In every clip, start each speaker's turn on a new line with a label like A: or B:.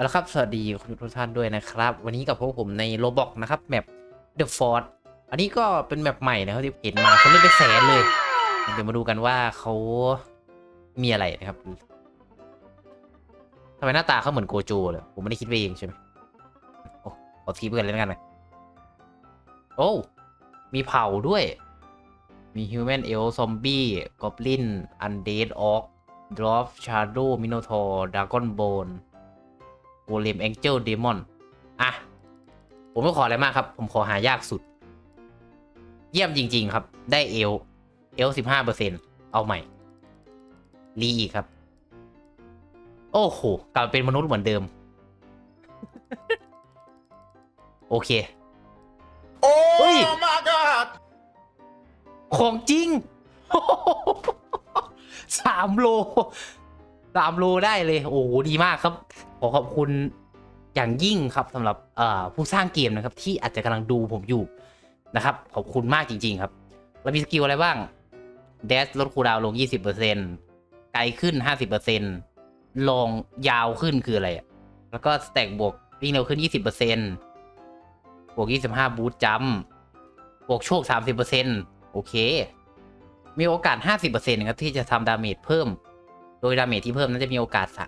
A: เอาละครับ สวัสดีคุณทุกท่านด้วยนะครับ วันนี้กับพวกผมในโรบอกนะครับแมป The Fort อันนี้ก็เป็นแมปใหม่นะครับที่เห็นมาเขาเล่นไปแสนเลย เดี๋ยวมาดูกันว่าเขามีอะไรนะครับทำไมหน้าตาเขาเหมือนโกโจเลย ผมไม่ได้คิดไปเองใช่ไหมโอ้ขอทีเพื่อนเลยแล้วกันนะโอ้ มีเผ่าด้วย มี Human Elf Zombie Goblin Undead Orc Dwarf Shadow Minotaur Dragon Bone โก เลมแองเจิลเดมอนอะ ผมไม่ขออะไรมากครับ ผมขอหายากสุด เยี่ยมจริง ๆ ครับ ได้เอล เอลสิบห้าเปอร์เซ็นเอาใหม่ รีอีกครับ โอ้โห กลับมาเป็นมนุษย์เหมือนเดิม โอเคเฮ้ย
B: Oh my god!
A: ของจริง สามโล สามโลได้เลย โอ้โหดีมากครับ ขอขอบคุณอย่างยิ่งครับสำหรับผู้สร้างเกมนะครับ ที่อาจจะกำลังดูผมอยู่นะครับ ขอบคุณมากจริง ๆ ครับ เรามีสกิลอะไรบ้างเดสลดคูดาวน์ลง 20%ไกลขึ้น 50%ลองยาวขึ้นคืออะไร แล้วก็สแต็กบวกวิ่งเร็วขึ้น 20%บวก 25 บูทจัมบวกโชค 30%โอเค มีโอกาส 50%ครับที่จะทำดาเมจเพิ่ม โดยดาเมจที่เพิ่มนั้นจะมีโอกาสสะ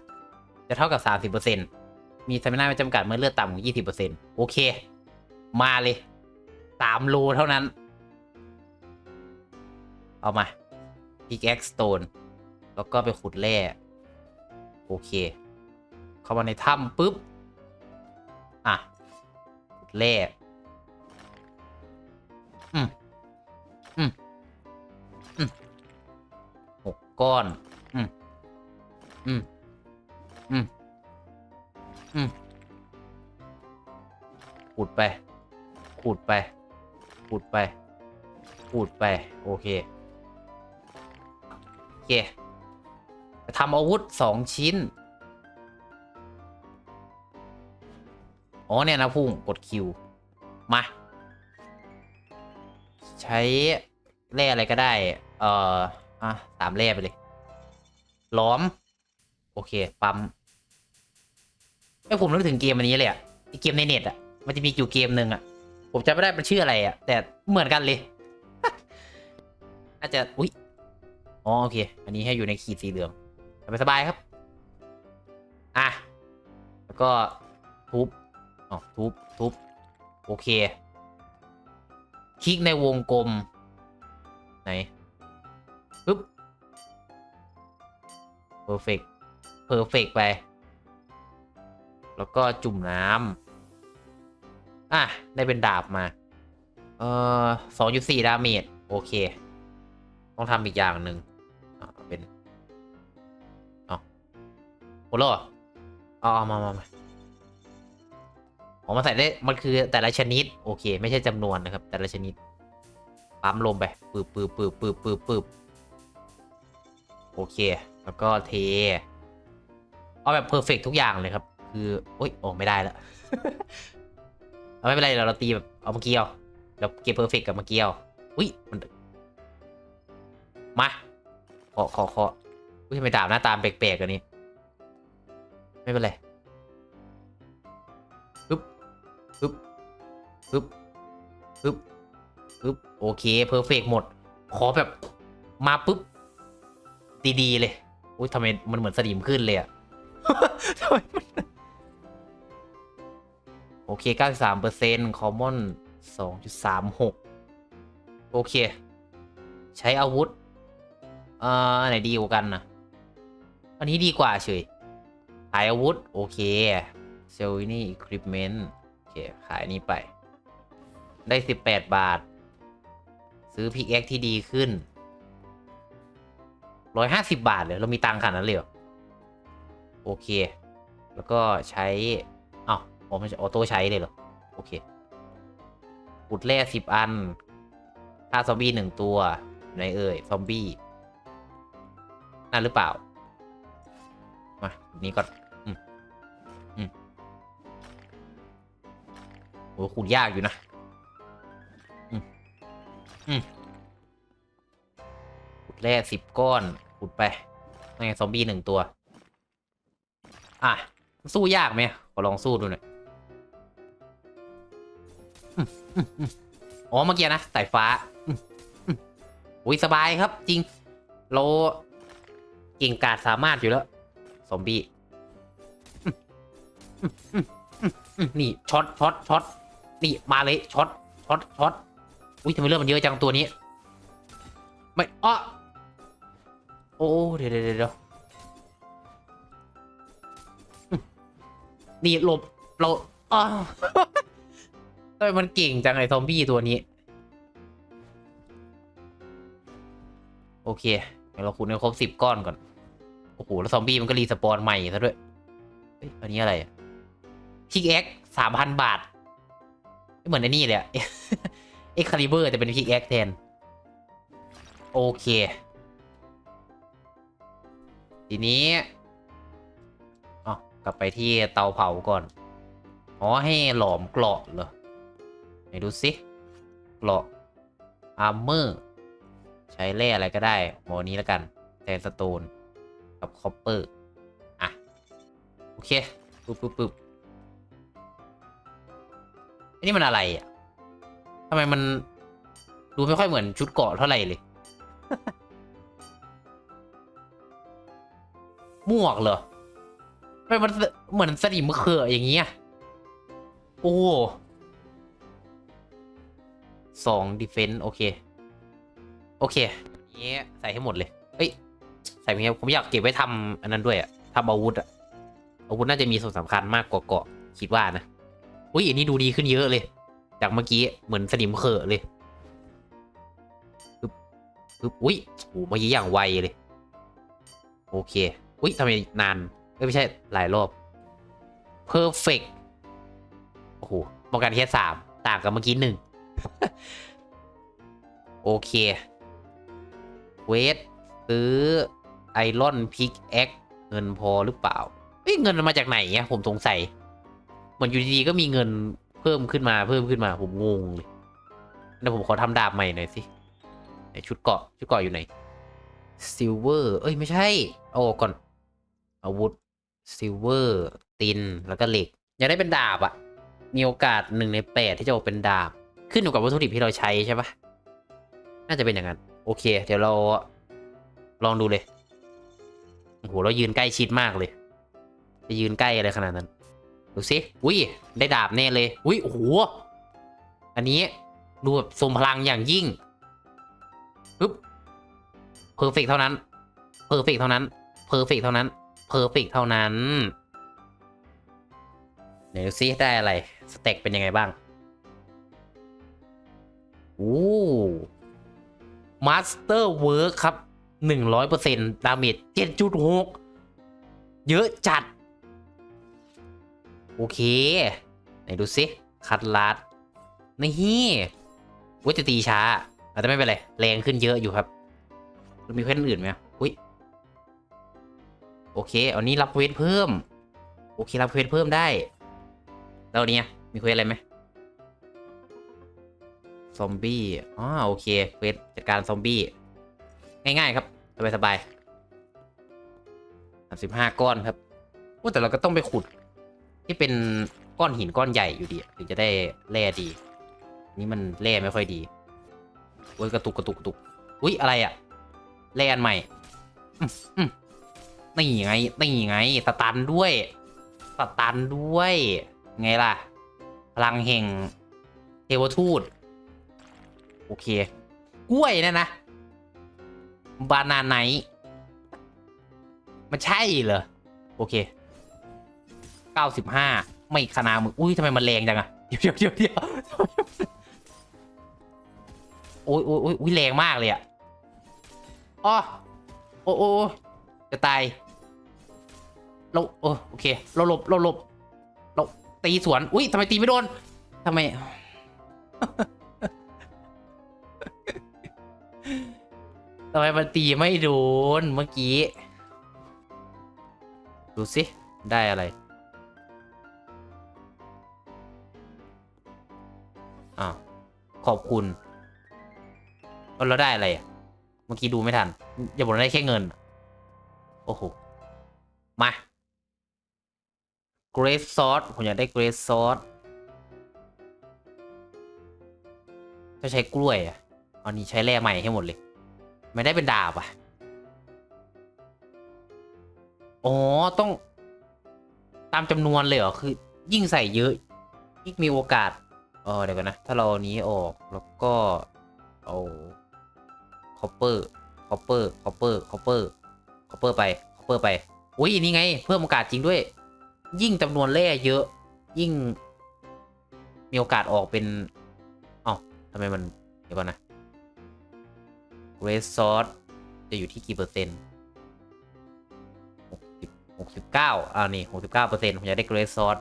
A: จะเท่ากับ 30%มีสมินาไม่จำกัดเมื่อเลือดต่ำกว่า20%โอเค มาเลย3โลเท่านั้น เอามา pickaxe stone แล้วก็ไปขุดแร่ โอเค เข้ามาในถ้ำปุ๊บ อะ ขุดแร่อืมอืมอืมหกก้อน อืม อืม อืม ขุดไป ขุดไป ขุดไป ขุดไป โอเค โอเคจะทำอาวุธสองชิ้น อ๋อ เนี่ยนะพุ่ง กดคิว มา ใช้แร่อะไรก็ได้ เอ่อ อะสามแร่ไปเลย ล้อม โอเค ปั๊มไอผมนึกถึงเกมอันนี้เลยอะเกมในเน็ตอะมันจะมีอยู่เกมหนึ่งอะผมจำไม่ได้มันชื่ออะไรอะแต่เหมือนกันเลยน่าจจะอุ๊ยอ๋อโอเค อันนี้ให้อยู่ในขีดสีเหลืองสบายครับ อะ แล้วก็ทุบอ๋อทุบทุบโอเค คลิกในวงกลม ไหนปึ๊บ perfect perfect ไป แล้วก็จุ่มน้ำอะ ได้เป็นดาบมา เอ่อสองจุดสี่ดาเมจโอเค ต้องทำอีกอย่างหนึ่งอะเอาเป็นเอาหมดแล้วเหรอเอาเอามามามาอ๋อมาใส่ได้ มันคือแต่ละชนิด โอเค ไม่ใช่จำนวนนะครับ แต่ละชนิด ปั๊มลมไปปืบปืบปืบปืบปืบปืบโอเค แล้วก็เท เอาแบบเพอร์เฟกทุกอย่างเลยครับ คือโอ๊ยโอ้ไม่ได้และเอาไม่เป็นไรเราเราตีแบบเอาเมื่อกี้เอาเราเก็บเพอร์เฟกกับเมื่อกี้เอาอุ้ยมันมาขอขอขออุ้ยทำไมดาบหน้าตามแปลกๆกันนี้ ไม่เป็นไรปึ๊บปึ๊บปึ๊บปึ๊บปึ๊บโอเคเพอร์เฟกหมด ขอแบบมาปุ๊บ ดี ๆ เลยอุ้ยทำไมมันเหมือนสนิมขึ้นเลยอะ ทำไมมันโอเค 93เปอร์เซ็นต์คอมมอน 2.36 โอเค ใช้อาวุธ เอ่อไหนดีกว่ากันนะอันนี้ดีกว่าเฉย ขายอาวุธ โอเค เซลล์นี่คริปเมนต์โอเค ขายนี้ไป ได้ 18 บาท ซื้อพิกแอคที่ดีขึ้น 150 บาทเลย เรามีตังค์ขนาดนั้นเลยเหรอ โอเค แล้วก็ใช้อ้าวอ๋อไม่ใช่ออโต้ใช้เลยเหรอ โอเคขุดแร่สิบอันฆ่าซอมบี้หนึ่งตัวไหนเอ่ย ซอมบี้นั่นหรือเปล่า มานนี้ก่อน อืม อืมโอ้ขุดยากอยู่นะ อืม อืมขุดแร่สิบก้อน ขุดไปนั่นไงซอมบี้หนึ่งตัว อะ สู้ยากไหมขอลองสู้ดูหน่อยอืมอืมอืมอ๋อเมื่อกี้นะสายฟ้าอืมอืมอุ้ยสบายครับ จริง เราเก่งกาจสามารถอยู่แล้วซอมบี้อืมอืมอืมอืมอืมนี่ช็อตช็อตช็อตนี่มาเลยช็อตช็อตช็อตอุ้ยทำไมเลือดมันเยอะจังตัวนี้ ไม่อ้อโอ้เดี๋ยวเดี๋ยว นี่หลบเราอ้าวทำไมมันเก่งจังไอ้ซอมบี้ตัวนี้ โอเคเดี๋ยวเราขุดให้ครบสิบก้อนก่อน โอ้โห แล้วซอมบี้มันก็รีสปอนใหม่ซะด้วยเฮ้ยอันนี้อะไรพิกแอ็กสามพันบาทไม่เหมือนไอ้นี่เลยอะเอ็กคาลิเบอร์แต่เป็นพิกแอ็กแทน โอเค ทีนี้ กลับไปที่เตาเผาก่อน อ๋อ ให้หลอมเกราะเหรอ ไหนดูสิเกราะอาร์เมอร์ใช้แร่อะไรก็ได้หมอนี้แล้วกันแซนสโตนกับคอปเปอร์ อะ โอเคปึ๊บปึ๊บปึ๊บอันนี้มันอะไรอะทำไมมันดูไม่ค่อยเหมือนชุดเกราะเท่าไหร่เลย หมวกเหรอ ไมมันเหมือนสนิมเขืออย่างเงี้ย โอ้สองดีเฟนต์โอเค โอเคนี้ใส่ให้หมดเลย เอ้ย ใส่ไปเงี้ยผมอยากเก็บไว้ทำอันนั้นด้วยอะทำอาวุธอะอาวุธน่าจะมีส่วนสำคัญมากกว่าเกาะคิดว่านะ อุ้ยอันนี้ดูดีขึ้นเยอะเลย จากเมื่อกี้เหมือนสนิมเขอะเลยปึ๊บปึ๊บอุ้ยโอ้เมื่อกี้อย่างไวเลย โอเค อุ้ยทำไมนาน ไม่ใช่หลายรอบ perfect โอ้โหป้องกันแค่สามต่างกับเมื่อกี้หนึ่งโอเค เวทซื้อไอรอนพิกแอคเงินพอหรือเปล่าเอ้ยเงินมาจากไหนเนี่ยผมสงสัยเหมือนอยู่ดีๆก็มีเงินเพิ่มขึ้นมาเพิ่มขึ้นมาผมงงเลยเดี๋ยวผมขอทำดาบใหม่หน่อยสิชุดเกราะชุดเกราะอยู่ไหนซิลเวอร์เอ้ยไม่ใช่ เอาก่อนอาวุธ ซิลเวอร์ตินแล้วก็เหล็ก อยากได้เป็นดาบอะมีโอกาสหนึ่งในแปดที่จะออกเป็นดาบ ขึ้นอยู่กับวัตถุดิบที่เราใช้ใช่ปะน่าจะเป็นอย่างนั้น โอเค เดี๋ยวเราลองดูเลยโอ้โหเรายืนใกล้ชิดมากเลย จะยืนใกล้อะไรขนาดนั้น ดูสิอุ้ยได้ดาบแน่เลย อุ้ยโอ้โหอันนี้ดูแบบทรงพลังอย่างยิ่งปึ๊บเพอร์เฟกเท่านั้นเพอร์เฟกเท่านั้นเพอร์เฟกเท่านั้น เพอร์เฟกเท่านั้น เดี๋ยวดูซิได้อะไร สเต็กเป็นยังไงบ้างโอ้มาสเตอร์เวิร์คครับหนึ่งร้อยเปอร์เซ็นต์ดาเมจเจ็ดจุดหกเยอะจัด โอเค ไหนดูสิ คัดลัดนี่ว่าจะตีช้าอาจจะไม่เป็นไร แรงขึ้นเยอะอยู่ครับ มีเควสอื่นไหม โอเคเอานี้รับเควสเพิ่ม โอเครับเควสเพิ่มได้แล้วเนี้ยมีเควสอะไรไหมซอมบี้อ๋อโอเคเควสจัดการซอมบี้ง่ายๆครับสบายสบายสามสิบห้าก้อนครับว่าแต่เราก็ต้องไปขุด ที่เป็นก้อนหินก้อนใหญ่อยู่ดีถึงจะได้แร่ดี นี่มันแร่ไม่ค่อยดีโอ้ยกระตุกกระตุกกระตุก อุ้ยอะไรอะแร่อันใหม่อืม นี่ไงนี่ไงสตันด้วยสตันด้วย ไงล่ะ พลังแห่งเทวทูต โอเค กล้วยเนะนะ บานาไนมันใช่เหรอ โอเคเก้าสิบห้าไม่ขนามือ อุ้ยทำไมมันแรงจังอะเดี๋ยวเดี๋ยวเดี๋ยวเดี๋ยวโอ้ยโอ้ยโอ้ยแรงมากเลยอะอ๋อโอ้โอ้จะตาย เราโอโอเค เราหลบเราหลบเราตีสวน อุ้ยทำไมตีไม่โดนทำไม ทำไมมันตีไม่โดนเมื่อกี้ ดูสิ ได้อะไรอ้าวขอบคุณเอาแล้วได้อะไรอะ เมื่อกี้ดูไม่ทัน อย่าบอกว่าได้แค่เงิน โอ้โห มา เกรซซอสผมอยากได้เกรซซอสจะใช้กล้วยอะอันนี้ใช้แร่ใหม่ให้หมดเลย ไม่ได้เป็นดาบอะ อ๋อ ต้อง ตามจำนวนเลยเหรอ คือ ยิ่งใส่เยอะ ยิ่งมีโอกาสเออเดี๋ยวกันนะ ถ้าเราอานี้ออกแล้วก็เอาคอปเปอร์คอปเปอร์คอปเปอร์คอปเปอร์คอปเปอร์ไปคอปเปอร์ไป อุ้ยนี่ไง เพิ่มโอกาสจริงด้วย ยิ่งจำนวนแร่เยอะ ยิ่ง มีโอกาสออกเป็นเอ้าทำไมมันเดี๋ยวก่อนนะเรสซอสจะอยู่ที่กี่เปอร์เซ็นต์หกสิบหกสิบเก้าอ่านี่หกสิบเก้าเปอร์เซ็นต์ผมจะได้เกรสซอส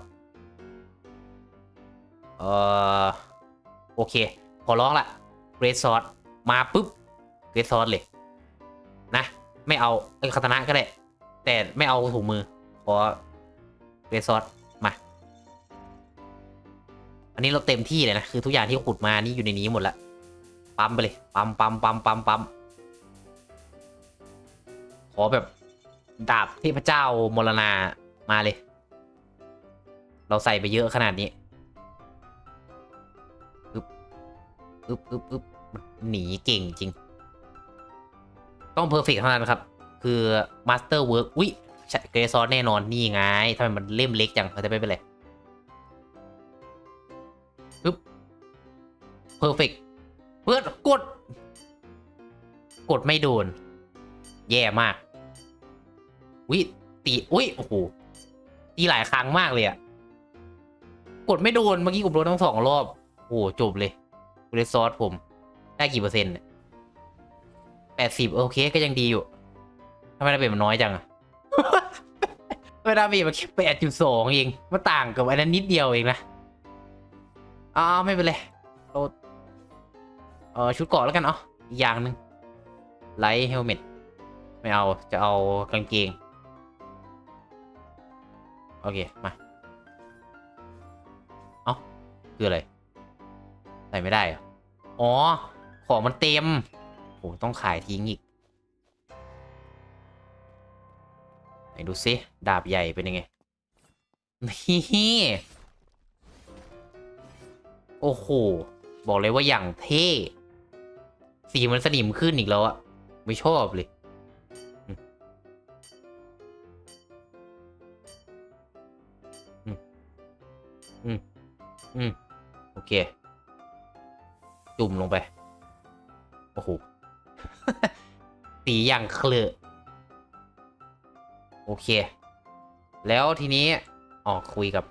A: เอ่อ โอเค ขอร้องละเกรสซอสมาปุ๊บเกรสซอสเลย นะ ไม่เอาไอ้คาตนะก็ได้ แต่ไม่เอาถุงมือ ขอ เกรสซอสมา อันนี้เราเต็มที่เลยนะ คือทุกอย่างที่ขุดมานี่อยู่ในนี้หมดละ ปั๊มไปเลย ปั๊มปั๊มปั๊มปั๊มปั๊มขอแบบดาบเทพเจ้ามรณามาเลย เราใส่ไปเยอะขนาดนี้อึบอึบอึบอึบหนีเก่งจริง ต้องเพอร์เฟกเท่านั้นครับ คือมาสเตอร์เวิร์กอุ้ย เกรซอนแน่นอนนี่ไงทำไมมันเล่มเล็กจังเราจะไม่เป็นไรปึ๊บเพอร์เฟกเพื่อนกด กดไม่โดน แย่มากวิตีอุ้ยโอ้โหตีหลายครั้งมากเลยอะกดไม่โดนเมื่อกี้กดโดนทั้งสองรอบ โอ้โหจบเลยเรซอสผม ได้กี่เปอร์เซ็นต์แปดสิบโอเคก็ยังดีอยู่ทำไมดาเมจมันน้อยจังอะ ทำไมดามจมันแค่แปดจุดสองเองมันต่างกับอันนั้นนิดเดียวเองนะอ้าวไม่เป็นไรเราเออชุดเกราะแล้วกันเนาะอีกอย่างหนึ่งไลท์เฮลเมตไม่เอาจะเอากางเกง โอเค มา เอ้าคืออะไร ใส่ไม่ได้เหรออ๋อ ของมันเต็มโหต้องขายทิ้งอีก ไหนดูซิ ดาบใหญ่เป็นยังไง นี่ โอ้โห บอกเลยว่าอย่างเท่ สีมันสนิมขึ้นอีกแล้วอะไม่ชอบเลยอืม อืม โอเค จุ่มลงไป โอ้โห สีอย่างเคลือะ อเค แล้วทีนี้ออกคุยกับ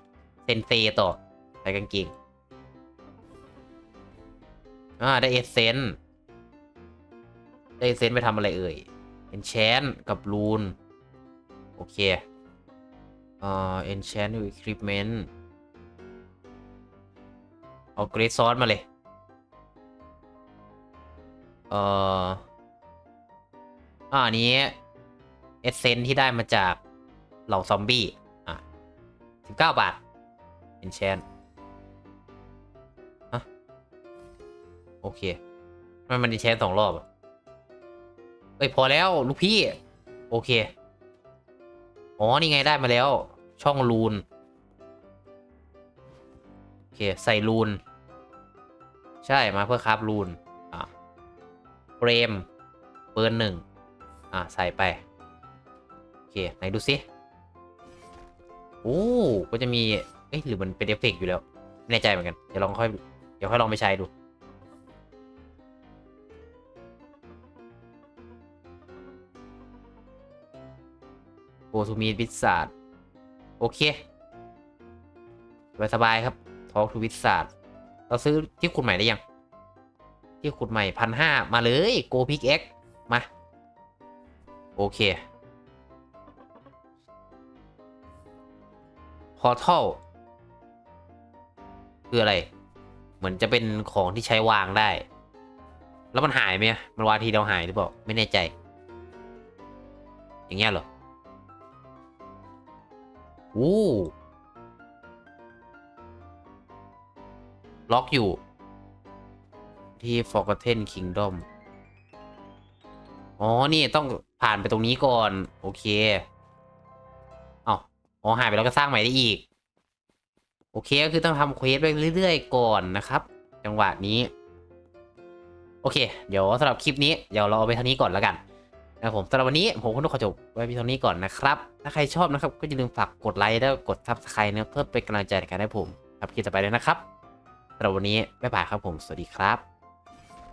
A: เซนเซต่อใส่กางเกงอ่าได้เอเซนได้เอเซนไปทำอะไรเอ่ยเอนแชนกับรูน โอเคเอ่อ enchant new equipment เอาเกรดซอสมาเลย เอ่ออ่าอันนี้ เอเซนที่ได้มาจากเหล่าซอมบี้ อะสิบเก้าบาท enchant ฮะโอเคทำไมมัน enchant สองรอบเอ้ย พอแล้ว ลูกพี่ โอเค อ๋อ นี่ไงได้มาแล้ว ช่องรูน โอเค ใส่รูน ใช่มาเพื่อคราฟรูน อะเฟรมเปิร์หนึ่งอะ ใส่ไป เค ไหนดูสิโอ้ ก็จะมี เอ๊ะหรือมันเป็นเอฟเฟกต์อยู่แล้ว ไม่แน่ใจเหมือนกัน เดี๋ยวลองค่อย เดี๋ยวค่อยลองไปใช้ดู โกทูมีวิสาดโอเคสบายสบายๆครับทอ l k ทูวิสาดเราซื้อที่ขุดใหม่ได้ยัง ที่ขุดใหม่พันห้ามาเลยโกพิกเอ็กมา โอเค พอร์ทัลคืออะไร เหมือนจะเป็นของที่ใช้วางได้ แล้วมันหายไหมมันวาทีเดียวหายหรือเปล่า ไม่แน่ใจ อย่างเงี้ยเหรอโอ้ล็อกอยู่ ที่ Forgotten Kingdom อ๋อ นี่ต้องผ่านไปตรงนี้ก่อน โอเค อ๋อหายไปแล้วก็สร้างใหม่ได้อีก โอเคก็คือต้องทำเควสไปเรื่อยๆ ก่อนนะครับ จังหวะนี้ โอเค เดี๋ยวสำหรับคลิปนี้เดี๋ยวเราเอาไปเท่านี้ก่อนแล้วกันนะครับผมสำหรับวันนี้ผมก็ต้องขอจบไว้เพียงเท่านี้ก่อนนะครับ ถ้าใครชอบนะครับ ก็อย่าลืมฝากกดไลค์แล้วกดซับสไครต์นะเพื่อเป็นกำลังใจในการให้ผมทำคลิปต่อไปเลยนะครับสำหรับวันนี้บ๊ายบายครับผมสวัสดีครับ